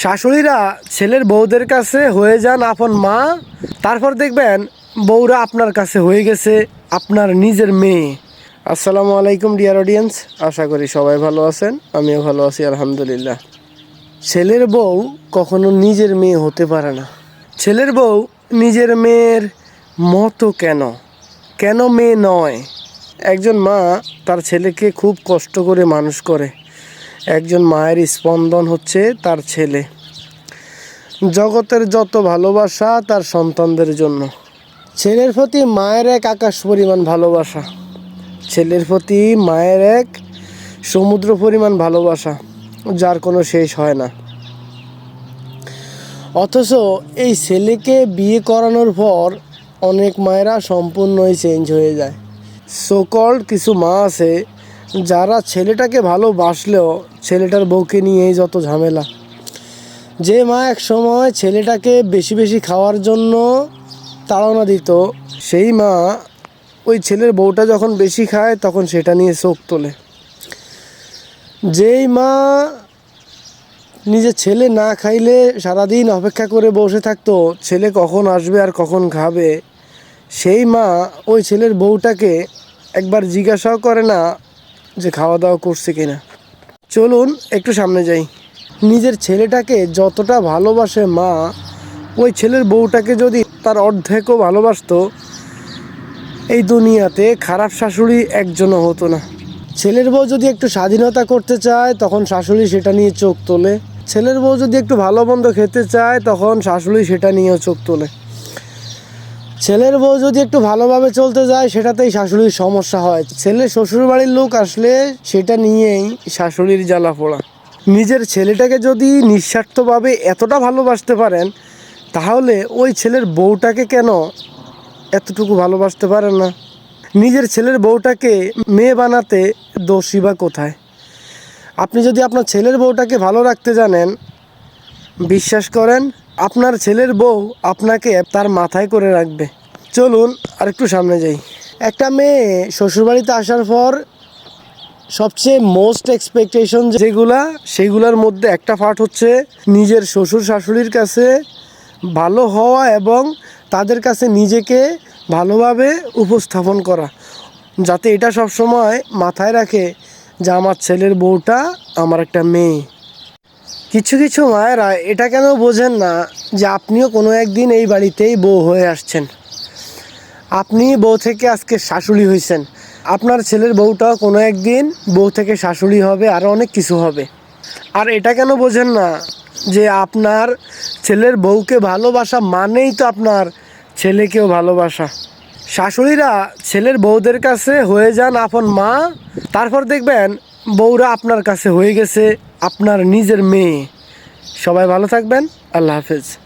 শাশুড়িরা ছেলের বউদের কাছে হয়ে যান আপন মা, তারপর দেখবেন বউরা আপনার কাছে হয়ে গেছে আপনার নিজের মেয়ে। আসসালামু আলাইকুম ডিয়ার অডিয়েন্স আশা করি সবাই ভালো আছেন, আমিও ভালো আছি, আলহামদুলিল্লাহ। ছেলের বউ কখনো নিজের মেয়ে হতে পারে না। ছেলের বউ নিজের মেয়ের মতো কেন? কেন মেয়ে নয়? একজন মা তার ছেলেকে খুব কষ্ট করে মানুষ করে। একজন মায়ের স্পন্দন হচ্ছে তার ছেলে। জগতের যত ভালোবাসা তার সন্তানদের জন্য। ছেলের প্রতি মায়ের এক আকাশ পরিমাণ ভালোবাসা। ছেলের প্রতি মায়ের এক সমুদ্র পরিমাণ ভালোবাসা, যার কোনো শেষ হয় না। অথচ এই ছেলেকে বিয়ে করানোর পর অনেক মায়েরা সম্পূর্ণই চেঞ্জ হয়ে যায়। সোকল্ড কিছু মা আছে যারা ছেলেটাকে ভালোবাসলেও ছেলেটার বউকে নিয়েই যত ঝামেলা। যে মা এক সময় ছেলেটাকে বেশি বেশি খাওয়ার জন্য তাড়না দিত, সেই মা ওই ছেলের বউটা যখন বেশি খায় তখন সেটা নিয়ে চোখ তোলে। যেই মা নিজের ছেলে না খাইলে সারাদিন অপেক্ষা করে বসে থাকতো, ছেলে কখন আসবে আর কখন খাবে, সেই মা ওই ছেলের বউটাকে একবার জিজ্ঞাসাও করে না যে খাওয়া দাওয়া করছে কিনা। চলুন একটু সামনে যাই। নিজের ছেলেটাকে যতটা ভালোবাসে মা, ওই ছেলের বউটাকে যদি তার অর্ধেকও ভালোবাসতো, এই দুনিয়াতে খারাপ শাশুড়ি একজনও হতো না। ছেলের বউ যদি একটু স্বাধীনতা করতে চায়, তখন শাশুড়ি সেটা নিয়ে চোখ তোলে। ছেলের বউ যদি একটু ভালো মন্দ খেতে চায়, তখন শাশুড়ি সেটা নিয়েও চোখ তোলে। ছেলের বউ যদি একটু ভালোভাবে চলতে যায়, সেটাতেই শাশুড়ির সমস্যা হয়। ছেলে শ্বশুর বাড়ির লোক আসলে সেটা নিয়েই শাশুড়ির জ্বালা পোড়া। নিজের ছেলেটাকে যদি নিঃস্বার্থভাবে এতটা ভালোবাসতে পারেন, তাহলে ওই ছেলের বউটাকে কেন এতটুকু ভালোবাসতে পারেন না? নিজের ছেলের বউটাকে মেয়ে বানাতে দোষী বা কোথায়? আপনি যদি আপনার ছেলের বউটাকে ভালো রাখতে জানেন বিশ্বাস করেন, আপনার ছেলের বউ আপনাকে তার মাথায় করে রাখবে। চলুন আর একটু সামনে যাই। একটা মেয়ে শ্বশুরবাড়িতে আসার পর সবচেয়ে মোস্ট এক্সপেকটেশন যেগুলা, সেগুলোর মধ্যে একটা পার্ট হচ্ছে নিজের শ্বশুর শাশুড়ির কাছে ভালো হওয়া এবং তাদের কাছে নিজেকে ভালোভাবে উপস্থাপন করা, যাতে এটা সবসময় মাথায় রাখে যে আমার ছেলের বউটা আমার একটা মেয়ে। কিছু কিছু মায়েরা এটা কেন বোঝেন না যে আপনিও কোনো একদিন এই বাড়িতেই বউ হয়ে আসছেন? আপনি বউ থেকে আজকে শাশুড়ি হয়েছেন আপনার ছেলের বউটাও কোনো একদিন বউ থেকে শাশুড়ি হবে, আর অনেক কিছু হবে। আর এটা কেন বোঝেন না যে আপনার ছেলের বউকে ভালোবাসা মানেই তো আপনার ছেলেকেও ভালোবাসা? শাশুড়িরা ছেলের বউদের কাছে হয়ে যান আপন মা, তারপর দেখবেন বউরা আপনার কাছে হয়ে গেছে আপনার নিজের মেয়ে। সবাই ভালো থাকবেন। আল্লাহ হাফেজ।